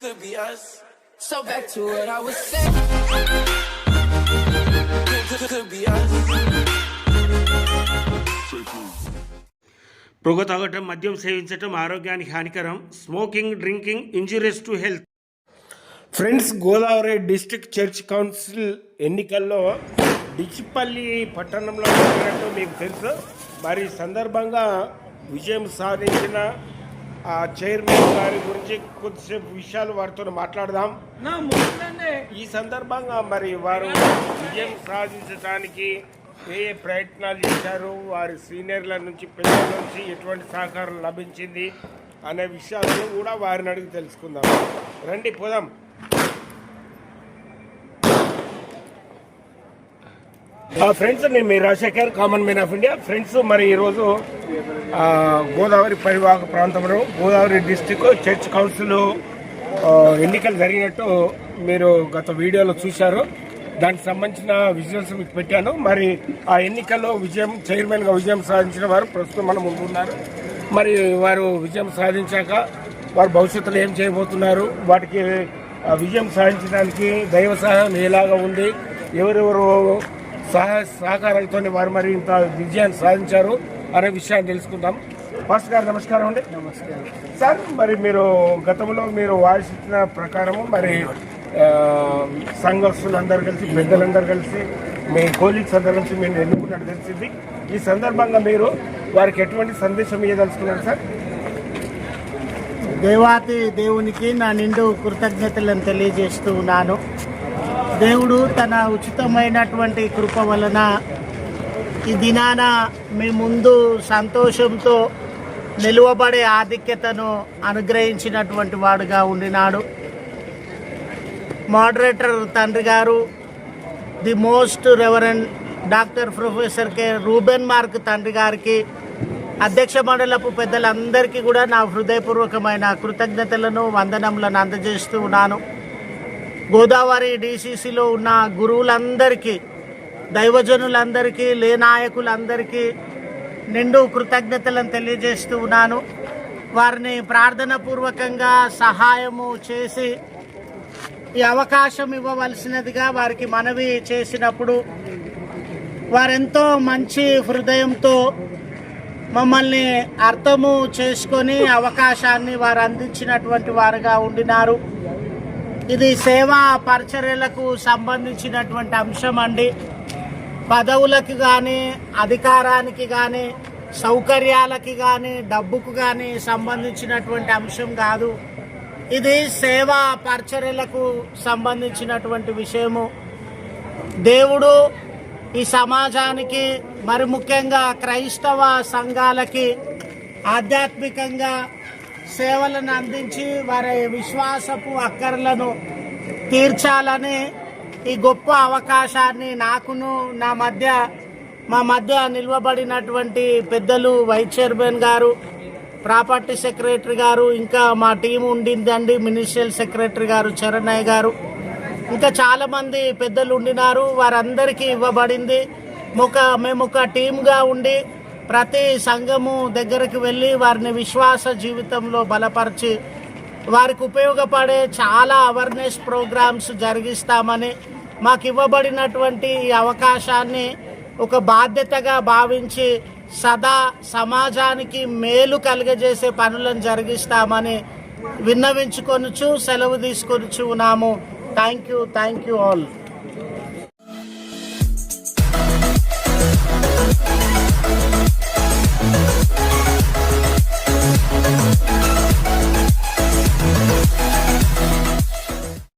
could be us. So back to what I was saying. Could, could, could be us. పొగ తాగటం మద్యం సేవించటం ఆరోగ్యానికి హానికరం smoking drinking injurious to health friends Godavari district church council ఎన్నికల్లో డిచిపల్లి పట్టణంలో జరిగినట్టు మీకు తెలుసు మరి సందర్భంగా విజయం సాధించిన ఆ చైర్మన్ గారి గురించి కొద్దిసేపు విషయాలు వారితో మాట్లాడదాం. ఈ సందర్భంగా మరి వారు విజయం సాధించడానికి ఏ ఏ ప్రయత్నాలు చేశారు? వారి సీనియర్ల నుంచి పిల్లల నుంచి ఎటువంటి సహకారం లభించింది? అనే విషయాలను కూడా వారిని అడిగి తెలుసుకుందాం. రండి పోదాం. ఫ్రెండ్స్ నేను మీ Rajasekhar common man of India. Friends మరి ఈరోజు గోదావరి పరివాహక ప్రాంతంలో గోదావరి డిస్టిక్ చర్చ్ కౌన్సిల్ ఎన్నికలు జరిగినట్టు మీరు గత వీడియోలో చూశారు. దానికి సంబంధించిన విజువల్స్ మీకు పెట్టాను. మరి ఆ ఎన్నికల్లో విజయం చైర్మన్గా విజయం సాధించిన వారు ప్రస్తుతం మన ముందు ఉన్నారు. మరి వారు విజయం సాధించాక వారు భవిష్యత్తులో ఏం చేయబోతున్నారు? వాటికి ఆ, విజయం సాధించడానికి దైవ సహాయం ఎలాగా ఉంది? ఎవరెవరు సహాయ సహకారాలతో వారు మరి ఇంత విజయాన్ని సాధించారు? అనే విషయాన్ని తెలుసుకుందాం. మాస్టర్ గారు నమస్కారం అండి. నమస్కారం. సార్ మరి మీరు గతంలో మీరు వాయిస్ ఇచ్చిన ప్రకారము మరి అందరు కలిసి పెద్దలందరూ కలిసి మీ కోలీగ్స్ అందరు కలిసి మీరు ఎన్నుకున్నట్టు తెలిసింది. ఈ సందర్భంగా మీరు వారికి ఎటువంటి సందేశం ఇవ్వదలుచుకున్నారు సార్? దేవాతి దేవునికి నా నిండు కృతజ్ఞతలను తెలియజేస్తూ ఉన్నాను. దేవుడు తన ఉచితమైనటువంటి కృప వలన ఈ దినాన మీ ముందు సంతోషంతో నిలువబడే ఆధిక్యతను అనుగ్రహించినటువంటి వాడుగా ఉండినాడు. మోడరేటర్ తండ్రి గారు the most reverend doctor professor K. Reuben Mark తండ్రి గారికి అధ్యక్ష మండలపు పెద్దలందరికీ కూడా నా హృదయపూర్వకమైన కృతజ్ఞతలను వందనములను అందజేస్తూ ఉన్నాను. గోదావరి డీసీసీలో ఉన్న గురువులందరికీ దైవజనులందరికీ లేనాయకులందరికీ నిండు కృతజ్ఞతలను తెలియజేస్తూ ఉన్నాను. వారిని ప్రార్థనపూర్వకంగా సహాయము చేసి ఈ అవకాశం ఇవ్వవలసినదిగా వారికి మనవి చేసినప్పుడు వారెంతో మంచి హృదయంతో మమ్మల్ని అర్థము చేసుకొని అవకాశాన్ని వారు అందించినటువంటి వారుగా ఉండినారు. ఇది సేవా పరిచర్యలకు సంబంధించినటువంటి అంశం అండి. పదవులకు కానీ అధికారానికి కానీ సౌకర్యాలకి కానీ డబ్బుకు కానీ సంబంధించినటువంటి అంశం కాదు. ఇది సేవా పరిచర్యలకు సంబంధించినటువంటి విషయము. దేవుడు ఈ సమాజానికి మరి ముఖ్యంగా క్రైస్తవ సంఘాలకి ఆధ్యాత్మికంగా సేవలను అందించి వారి విశ్వాసపు అక్కర్లను తీర్చాలని ఈ గొప్ప అవకాశాన్ని నాకును నా మధ్య మా మధ్య నిల్వబడినటువంటి పెద్దలు వైస్ చైర్మన్ గారు ప్రాపర్టీ సెక్రటరీ గారు ఇంకా మా టీం ఉండిందండి మినిస్ట్రియల్ సెక్రటరీ గారు చరణయ్య గారు. ఇంకా చాలామంది పెద్దలు ఉండినారు వారందరికీ ఇవ్వబడింది. ఒక మేము ఒక టీమ్గా ఉండి ప్రతి సంఘము దగ్గరికి వెళ్ళి వారిని విశ్వాస జీవితంలో బలపరిచి వారికి ఉపయోగపడే చాలా అవేర్నెస్ ప్రోగ్రామ్స్ జరిగిస్తామని మాకు ఇవ్వబడినటువంటి ఈ అవకాశాన్ని ఒక బాధ్యతగా భావించి సదా సమాజానికి మేలు కలుగజేసే పనులను జరిగిస్తామని విన్నవించుకొనుచు సెలవు తీసుకొనుచు ఉన్నాము. Thank you thank you all